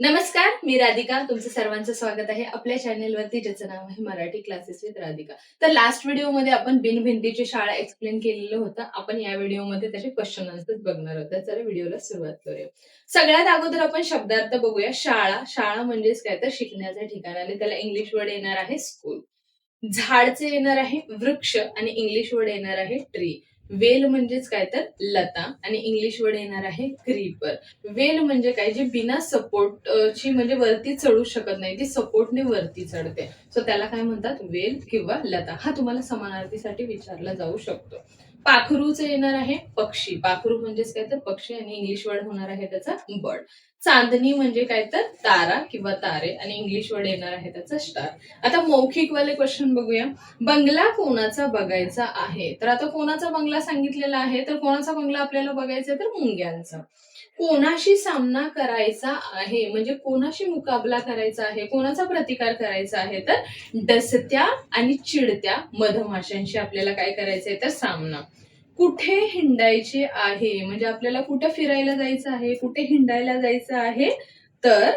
नमस्कार मी राधिका. तुमचं सर्वांचं स्वागत आहे आपल्या चॅनेलवरती ज्याचं नाव आहे मराठी क्लासेस विथ राधिका. तर लास्ट व्हिडिओमध्ये आपण बिनभिंतीची शाळा एक्सप्लेन केलेलं होतं. आपण या व्हिडिओमध्ये त्याचे क्वेश्चन आन्सर्स बघणार होतं तर व्हिडिओला सुरुवात करूया. सगळ्यात अगोदर आपण शब्दार्थ बघूया. शाळा. शाळा म्हणजेच काय? तर शिकण्याचं ठिकाण आणि त्याला इंग्लिश वर्ड येणार आहे स्कूल झाडचे येणार आहे वृक्ष आणि इंग्लिश वर्ड येणार आहे ट्री वेल म्हणजेच काय तर लता आणि इंग्लिश वर्ड येणार आहे क्रीपर वेल म्हणजे काय? जे बिना सपोर्ट ची म्हणजे वरती चढू शकत नाही ती सपोर्टने वरती चढते. सो त्याला काय म्हणतात? वेल किंवा लता. हा तुम्हाला समानार्थीसाठी विचारला जाऊ शकतो. पाखरूचं येणार आहे पक्षी. पाखरू म्हणजेच काय तर पक्षी आणि इंग्लिश वर्ड होणार आहे त्याचा बर्ड चांदणी म्हणजे काय तर तारा किंवा तारे आणि इंग्लिश वर्ड येणार आहे त्याचा स्टार आता मौखिक वाले क्वेश्चन बघूया. बंगला कोणाचा बघायचा आहे? तर आता कोणाचा बंगला सांगितलेला आहे? तर कोणाचा बंगला आपल्याला बघायचा आहे? तर मुंग्यांचा. कोणाशी सामना करायचा आहे म्हणजे कोणाशी मुकाबला करायचा आहे कोणाचा प्रतिकार करायचा आहे तर डसत्या आणि चिडत्या मधमाशांशी आपल्याला काय करायचं आहे तर सामना. कुठे हिंडायचे आहे म्हणजे आपल्याला कुठे फिरायला जायचं आहे कुठे हिंडायला जायचं आहे तर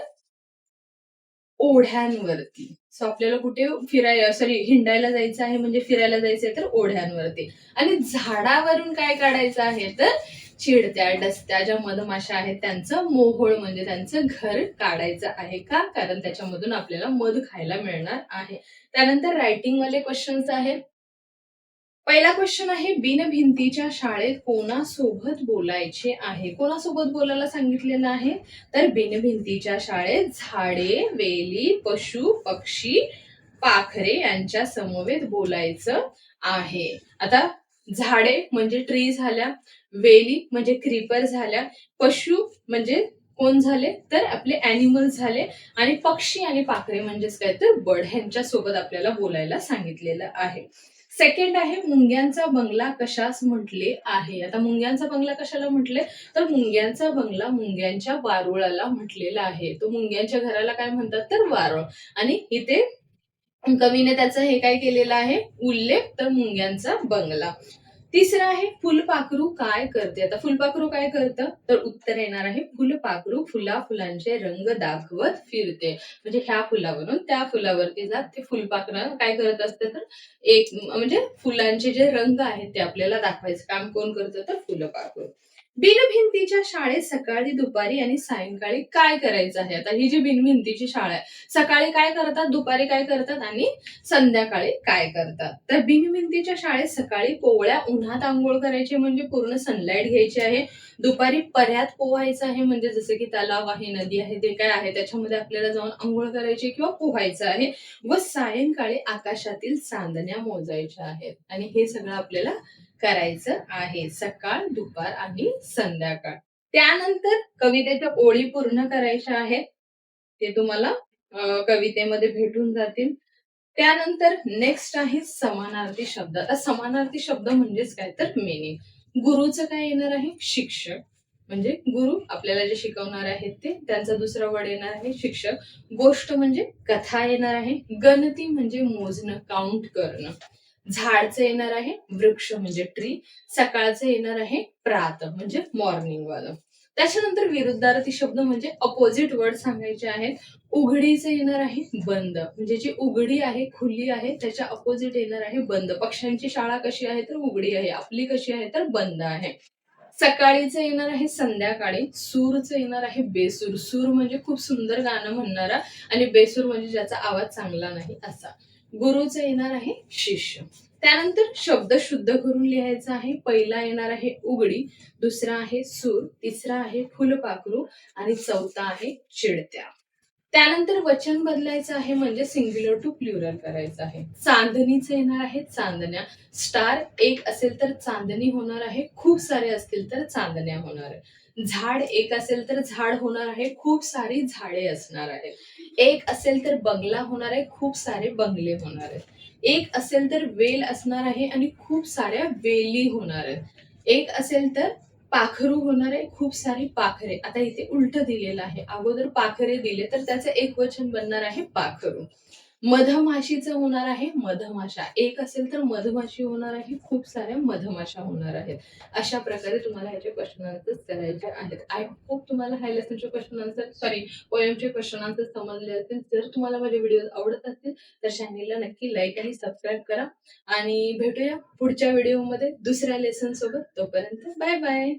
ओढ्यांवरती. सो आपल्याला कुठे फिराय सॉरी हिंडायला जायचं आहे म्हणजे फिरायला जायचं आहे तर ओढ्यांवरती. आणि झाडावरून काय काढायचं आहे तर चिडत्या डसत्या ज्या मधमाशा आहेत त्यांचं मोहोळ म्हणजे त्यांचं घर काढायचं आहे का? कारण त्याच्यामधून आपल्याला मध खायला मिळणार आहे. त्यानंतर रायटिंग वाले क्वेश्चन्स आहेत. पहिला क्वेश्चन आहे बिनभिंतीच्या शाळेत कोणासोबत बोलायचे आहे? कोणासोबत बोलायला सांगितलेलं आहे? तर बिनभिंतीच्या शाळेत झाडे वेली पशु पक्षी पाखरे यांच्या समवेत बोलायचं आहे. आता झाडे म्हणजे ट्री झाल्या वेली म्हणजे क्रीपर झाल्या पशु म्हणजे कोण झाले? तर आपले अॅनिमल झाले आणि पक्षी आणि पाखरे म्हणजेच काय? तर बर्ड ह्यांच्या सोबत आपल्याला बोलायला सांगितलेलं आहे. सेकंड आहे मुंग्यांचा बंगला कशास म्हटले आहे? आता मुंग्यांचा बंगला कशाला म्हटले? तर मुंग्यांचा बंगला मुंग्यांच्या वारुळाला म्हटलेला आहे. तो मुंग्यांच्या घराला काय म्हणतात? तर वारुळ. आणि इथे कवीने त्याचं हे काय केलेलं आहे? उल्लेख तर मुंग्यांचा बंगला. तिसरं आहे फुलपाखरू काय करते? आता फुलपाखरू काय करतं? तर उत्तर येणार आहे फुलपाखरू फुला फुलांचे रंग दाखवत फिरते. म्हणजे ह्या फुलावरून त्या फुलावरती जात ते फुलपाखरं काय करत असते तर एक म्हणजे फुलांचे जे रंग आहेत ते आपल्याला दाखवायचं. काम कोण करतं? तर फुलपाखरू. बिनभिंतीच्या शाळेत सकाळी दुपारी आणि सायंकाळी काय करायचं आहे? आता ही जी बिनभिंतीची शाळा आहे सकाळी काय करतात दुपारी काय करतात आणि संध्याकाळी काय करतात? तर बिनभिंतीच्या शाळेत सकाळी पोवळ्या उन्हात आंघोळ करायची म्हणजे पूर्ण सनलाईट घ्यायची आहे. दुपारी पर्यात पोहायचं आहे म्हणजे जसं की तलाव आहे नदी आहे ते काय आहे? त्याच्यामध्ये आपल्याला जाऊन आंघोळ करायची किंवा पोहायचं आहे व सायंकाळी आकाशातील चांदण्या मोजायच्या आहेत. आणि हे सगळं आपल्याला करायचं आहे. सकाळ दुपार आणि संध्याकाळ. त्यानंतर कवितेच्या ओळी पूर्ण करायच्या आहेत ते तुम्हाला कवितेमध्ये भेटून जातील. त्यानंतर नेक्स्ट आहे समानार्थी शब्द. आता समानार्थी शब्द म्हणजेच काय? तर मिनिंग गुरुचं काय येणार आहे? शिक्षक. म्हणजे गुरु आपल्याला जे शिकवणार आहेत ते त्यांचा दुसरा वर्ड येणार आहे शिक्षक. गोष्ट म्हणजे कथा येणार आहे. गणती म्हणजे मोजणं काउंट करणं. झाडचं येणार आहे वृक्ष म्हणजे ट्री सकाळचं येणार आहे प्रात म्हणजे मॉर्निंग वालं. त्याच्यानंतर विरुद्धार्थी शब्द म्हणजे अपोजिट वर्ड सांगायचे आहेत. उघडीचं येणार आहे बंद. म्हणजे जी उघडी आहे खुली आहे त्याच्या अपोजिट येणार आहे बंद. पक्ष्यांची शाळा कशी आहे तर उघडी आहे आपली कशी आहे तर बंद आहे. सकाळीचं येणार आहे संध्याकाळी सूरचं येणार आहे बेसूर. सूर म्हणजे खूप सुंदर गाणं म्हणणारा आणि बेसूर म्हणजे ज्याचा आवाज चांगला नाही असा. गुरुचं येणार आहे शिष्य. त्यानंतर शब्द शुद्ध करून लिहायचा आहे. पहिला येणार आहे उघडी दुसरा आहे सूर तिसरा आहे फुलपाखरू आणि चौथा आहे चिडत्या. त्यानंतर वचन बदलायचं आहे म्हणजे सिंग्युलर टू प्लुरल करायचं आहे. चांदणीचं येणार आहे चांदण्या. स्टार एक असेल तर चांदणी होणार आहे खूप सारे असतील तर चांदण्या होणार आहे. झाड एक असेल तर झाड होणार आहे खूप सारी झाडे असणार आहेत. एक असेल तर बंगला होणार आहे खूप सारे बंगले होणार आहेत. एक असेल तर वेल असणार आहे आणि खूप साऱ्या वेली होणार आहेत. एक असेल तर पाखरू होणार आहे खूप सारी पाखरे. आता इथे उलट दिलेलं आहे. अगोदर पाखरे दिले तर त्याचं एक वचन बनणार आहे पाखरू. मधमाशीचं होणार आहे मधमाशा. एक असेल तर मधमाशी होणार आहे खूप साऱ्या मधमाशा होणार आहेत. अशा प्रकारे तुम्हाला ह्याचे क्वेश्चन आन्सर करायचे आहेत. आय होप तुम्हाला हाय लेसनचे क्वेश्चन आन्सर सॉरी पोएमचे क्वेश्चन आन्सर समजले असतील. जर तुम्हाला माझे व्हिडिओ आवडत असतील तर चॅनेलला नक्की लाईक आणि सबस्क्राईब करा. आणि भेटूया पुढच्या व्हिडिओमध्ये दुसऱ्या लेसन सोबत. तोपर्यंत बाय बाय